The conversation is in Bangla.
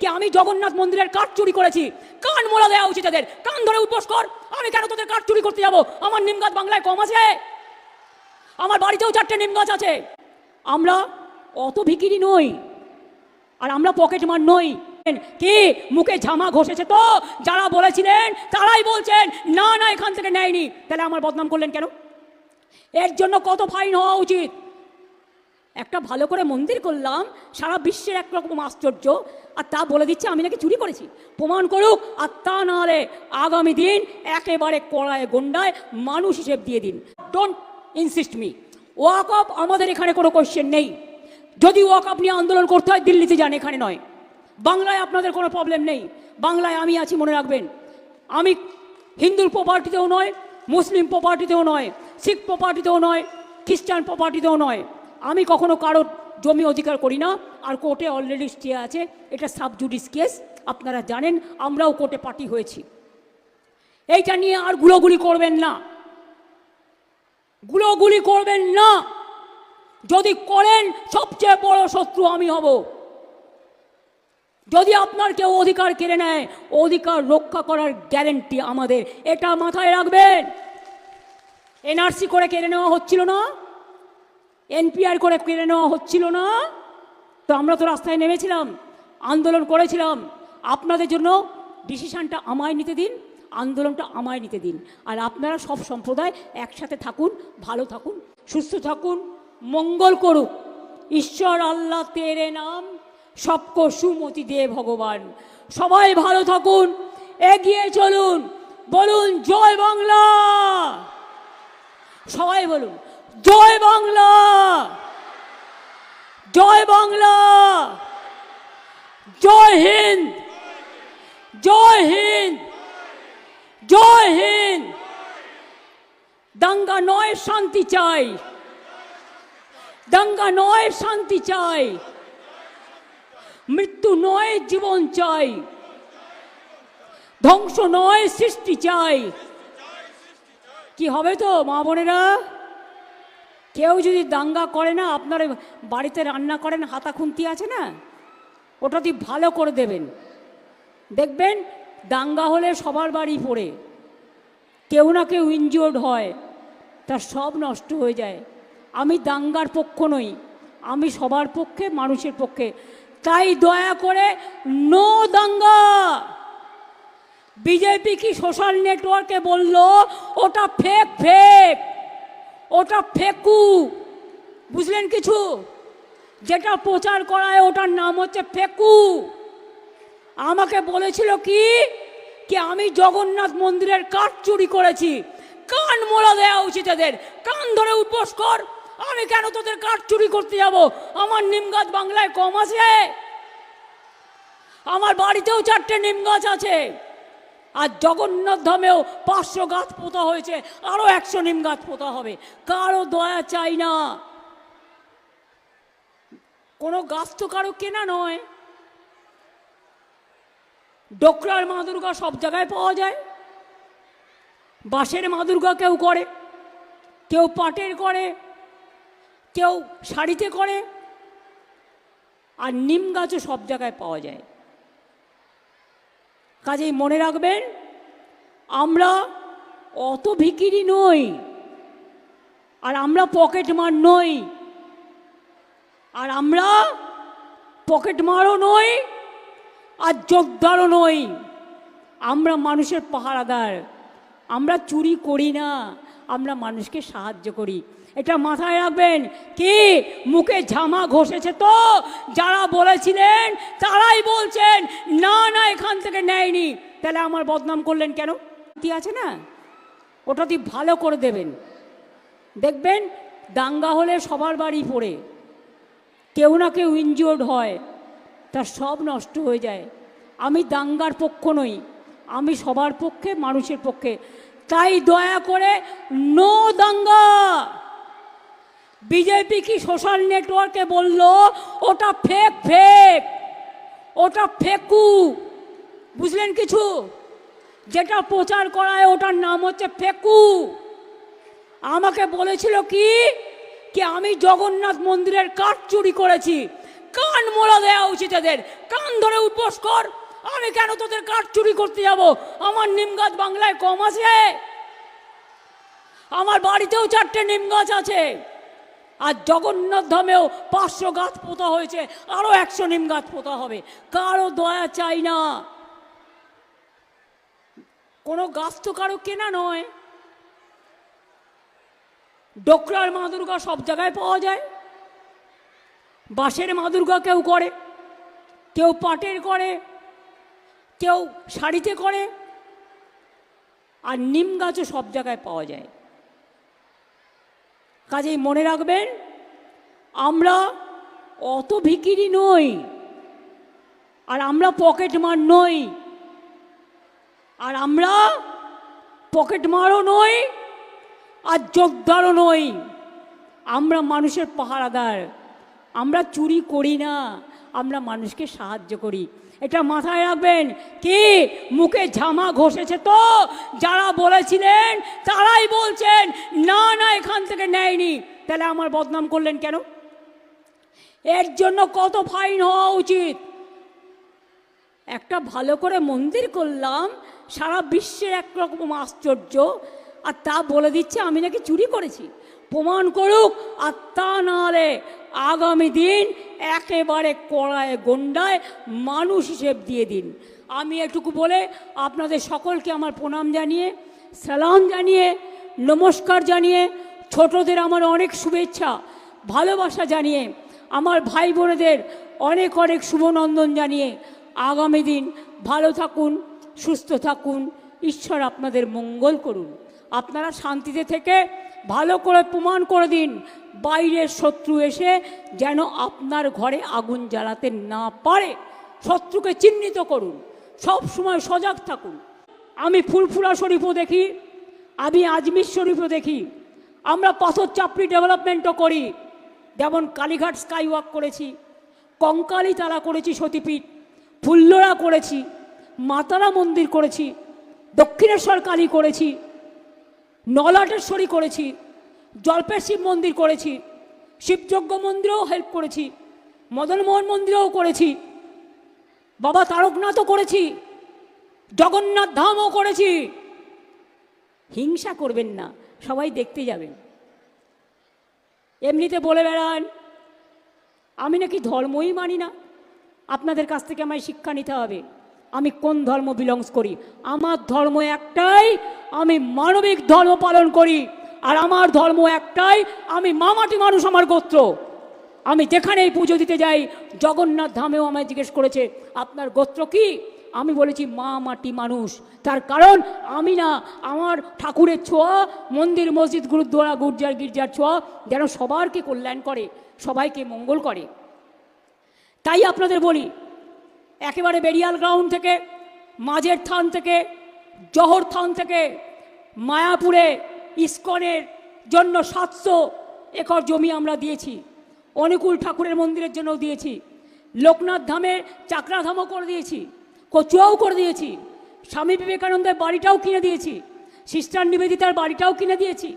কি আমি জগন্নাথ মন্দিরের কাঠ চুরি করেছি? কান মোড়া দেওয়া উচিত তাদের কান ধরে উপোস কর। আমি কেন তোদের কাঠ চুরি করতে যাব? আমার নিম গাছ বাংলায় কম আছে। আমার বাড়িতেও চারটে নিম গাছ আছে। আমরা অত ভিকিরি নই। আর আমরা পকেট মার নই। কে? মুখে ঝামা ঘষেছে তো? যারা বলেছিলেন, তারাই বলছেন, না না, এখান থেকে নেয়নি। তাহলে আমার বদনাম করলেন কেন? এর জন্য কত ফাইন হওয়া উচিত? একটা ভালো করে মন্দির করলাম, সারা বিশ্বের একরকম আশ্চর্য, আর তা বলে দিচ্ছে, আমি নাকি চুরি করেছি। প্রমাণ করুক, আর তা নাহলে আগামী দিন একেবারে কড়ায় গন্ডায় মানুষ হিসেব দিয়ে দিন। Don't insist me walk up আমাদের এখানে কোনো কোয়েশ্চেন নেই। যদি ওয়াক আপ নিয়ে আন্দোলন করতে হয়, দিল্লিতে যান, এখানে নয়। বাংলায় আপনাদের কোনো প্রবলেম নেই। বাংলায় আমি আছি, মনে রাখবেন। আমি হিন্দুর প্রপার্টিতেও নয়, মুসলিম প্রপার্টিতেও নয়, শিখ প্রপার্টিতেও নয়, খ্রিস্টান প্রপার্টিতেও নয়। আমি কখনো কারোর জমি অধিকার করি না, আর কোর্টে অলরেডি স্টে আছে, এটা সাব জুডিস কেস আপনারা জানেন, আমরাও কোর্টে পার্টি হয়েছি। এইটা নিয়ে আর গুলোগুলি করবেন না। গুলোগুলি করবেন না। যদি করেন, সবচেয়ে বড় শত্রু আমি হব। যদি আপনার কেউ অধিকার কেড়ে নেয়, অধিকার রক্ষা করার গ্যারেন্টি আমাদের, এটা মাথায় রাখবেন। এনআরসি করে কেড়ে নেওয়া হচ্ছিল না? এনপিআর করে কেড়ে নেওয়া হচ্ছিল না। তো আমরা তো রাস্তায় নেমেছিলাম, আন্দোলন করেছিলাম। আপনাদের জন্য ডিসিশানটা আমায় নিতে দিন, আন্দোলনটা আমায় নিতে দিন। আর আপনারা সব সম্প্রদায় একসাথে থাকুন, ভালো থাকুন, সুস্থ থাকুন, মঙ্গল করুক। ঈশ্বর আল্লাহ তেরে নাম, সবকো সুমতি দে ভগবান। সবাই ভালো থাকুন, এগিয়ে চলুন, বলুন জয় বাংলা। সবাই বলুন জয় বাংলা! জয় বাংলা! জয় হিন্দ! জয় হিন্দ! জয় হিন্দ! দাঙ্গা নয়, শান্তি চাই। দাঙ্গা নয়, শান্তি চাই। মৃত্যু নয়, জীবন চাই। ধ্বংস নয়, সৃষ্টি চাই। কি হবে তো, মা বোনেরা? কেউ যদি দাঙ্গা করে না, আপনার বাড়িতে রান্না করেন, হাতা খুন্তি আছে না? ওটা দিয়ে ভালো করে দেবেন। দেখবেন, দাঙ্গা হলে সবার বাড়ি পড়ে। কেউ না কেউ ইনজিওর্ড হয়, তার সব নষ্ট হয়ে যায়। আমি দাঙ্গার পক্ষ নই, আমি সবার পক্ষে, মানুষের পক্ষে। তাই দয়া করে নো দাঙ্গা! বিজেপি কি সোশ্যাল নেটওয়ার্কে বলল, ওটা ফেক ফেক ওটা ফেকু। বুঝলেন কিছু? যেটা প্রচার করায় ওটার নাম হচ্ছে ফেকু। আমাকে বলেছিল কি? কি আমি জগন্নাথ মন্দিরের কাঠ চুরি করেছি। কান মোড়া দেওয়া উচিত এদের। কান ধরে উপোস কর। আমি কেন তোদের কাঠ চুরি করতে যাব? আমার নিম গাছ বাংলায় কম আছে। আমার বাড়িতেও চারটে নিম গাছ আছে। আর জগন্নাথ ধামেও পাঁচশো গাছ পোতা হয়েছে আরও একশো নিম গাছ পোতা হবে। কারও দয়া চাই না। কোনো গাছ তো কারও কেনা নয়। ডোকরার মা দুর্গা সব জায়গায় পাওয়া যায়। বাঁশের মা দুর্গা কেউ করে, কেউ পাটের করে, কেউ শাড়িতে করে, আর নিম গাছও সব জায়গায় পাওয়া যায়। কাজেই মনে রাখবেন, আমরা অত ভিকিরি নই, আর আমরা পকেট মার নই, আর আমরা পকেট মারও নই, আর যোদ্ধারও নই। আমরা মানুষের পাহারাদার, আমরা চুরি করি না, আমরা মানুষকে সাহায্য করি। এটা মাথায় রাখবেন। কি? মুখে ঝামা ঘষেছে তো? যারা বলেছিলেন, তারাই বলছেন, না না, এখান থেকে নেয়নি। তাহলে আমার বদনাম করলেন কেন? কি আছে না? ওটা দিয়ে ভালো করে দেবেন। দেখবেন, দাঙ্গা হলে সবার বাড়ি পড়ে। কেউ না কেউ ইনজিওর্ড হয়। তার সব নষ্ট হয়ে যায়। আমি দাঙ্গার পক্ষ নই। আমি সবার পক্ষে, মানুষের পক্ষে। তাই দয়া করে, নো দাঙ্গা! বিজেপি কি সোশ্যাল নেটওয়ার্কে বলল, ওটা ফেক ফেক ওটা ফেকু বুঝলেন কিছু? যেটা প্রচার করায় ওটার নাম হচ্ছে ফেকু। আমাকে বলেছিল কি কি আমি জগন্নাথ মন্দিরের কাঠ চুরি করেছি। কান মোলা দেওয়া উচিত এদের। কান ধরে উপোস কর। আমি কেন তোদের কাঠ চুরি করতে যাব? আমার নিম গাছ বাংলায় কম আছে। আমার বাড়িতেও চারটে নিম গাছ আছে। আর জগন্নাথ ধামেও পাঁচশো গাছ পোতা হয়েছে আরও একশো নিম গাছ পোতা হবে। কারও দয়া চাই না। কোনো গাছ তো কারও কেনা নয়। ডোকরার মা দুর্গা সব জায়গায় পাওয়া যায়। বাঁশের মা দুর্গা কেউ করে, কেউ পাটের করে, কেউ শাড়িতে করে, আর নিম গাছও সব জায়গায় পাওয়া যায়। কাজেই মনে রাখবেন, আমরা অত ভিকিরি নই, আর আমরা পকেট মার নই, আর আমরা পকেট মারও নই, আর যোদ্ধারও নই। আমরা মানুষের পাহারাদার, আমরা চুরি করি না, আমরা মানুষকে সাহায্য করি। এটা মাথায় রাখবেন। কি? মুখে ঝামা ঘষেছে তো? যারা বলেছিলেন, তারাই বলছেন, না না, এখান থেকে নেয়নি। তাহলে আমার বদনাম করলেন কেন? এর জন্য কত ফাইন হওয়া উচিত? একটা ভালো করে মন্দির করলাম, সারা বিশ্বের একরকম আশ্চর্য, আর তা বলে দিচ্ছে, আমি নাকি চুরি করেছি। প্রমাণ করুক আর তা নাহলে আগামী দিন একেবারে কড়ায়, গন্ডায় মানুষ হিসেব দিয়ে দিন। আমি এটুকু বলে আপনাদের সকলকে আমার প্রণাম জানিয়ে, সালাম জানিয়ে, নমস্কার জানিয়ে, ছোটদের আমার অনেক শুভেচ্ছা, ভালোবাসা জানিয়ে, আমার ভাই বোনেদের অনেক অনেক শুভনন্দন জানিয়ে আগামী দিন ভালো থাকুন, সুস্থ থাকুন, ঈশ্বর আপনাদের মঙ্গল করুন। আপনারা শান্তিতে থেকে ভালো করে প্রমাণ করে দিন বাইরের শত্রু এসে যেন আপনার ঘরে আগুন জ্বালাতে না পারে। শত্রুকে চিহ্নিত করুন। সব সময় সজাগ থাকুন। আমি ফুলফুলা শরীফও দেখি, আমি আজমির শরীফও দেখি। আমরা পাথর চাপড়ি ডেভেলপমেন্টও করি। যেমন কালীঘাট স্কাই ওয়াক করেছি, কঙ্কালী তালা করেছি সতীপীঠ ফুল্লরা করেছি, মাতারা মন্দির করেছি, দক্ষিণেশ্বর কালী করেছি, নলাটেশ্বরী করেছি। জল্পের শিব মন্দির করেছি, শিবযজ্ঞ মন্দিরেও হেল্প করেছি, মদনমোহন মন্দিরেও করেছি, বাবা তারকনাথও করেছি, জগন্নাথ ধামও করেছি। হিংসা করবেন না, সবাই দেখতে যাবেন। এমনিতে বলে বেড়ান, আমি নাকি ধর্মই মানি না, আপনাদের কাছ থেকে আমায় শিক্ষা নিতে হবে, আমি কোন ধর্ম বিলংস করি? আমার ধর্ম একটাই, আমি মানবিক ধর্ম পালন করি। আর আমার ধর্ম একটাই, আমি মামাটি মানুষ আমার গোত্র। আমি যেখানেই পুজো দিতে যাই, জগন্নাথ ধামেও আমায় জিজ্ঞেস করেছে, আপনার গোত্র কি? আমি বলেছি, মা মাটি মানুষ। তার কারণ, আমি না, আমার ঠাকুরের ছোঁয়া, মন্দির, মসজিদ, গুরুদ্বারা, গুর্জার, গির্জার ছোঁয়া, যেন সবারকে কল্যাণ করে, সবাইকে মঙ্গল করে। তাই আপনাদের বলি, একেবারে বেরিয়াল গ্রাউন্ড থেকে, মাঝের থান থেকে, জহর থান থেকে, মায়াপুরে ইস্কনের জন্য সাতশো একর জমি আমরা দিয়েছি। অনুকূল ঠাকুরের মন্দিরের জন্য দিয়েছি। লোকনাথ ধামের চাকরাধামও করে দিয়েছি, কচুয়াও করে দিয়েছি। স্বামী বিবেকানন্দের বাড়িটাও কিনে দিয়েছি। সিস্টার নিবেদিতার বাড়িটাও কিনে দিয়েছি।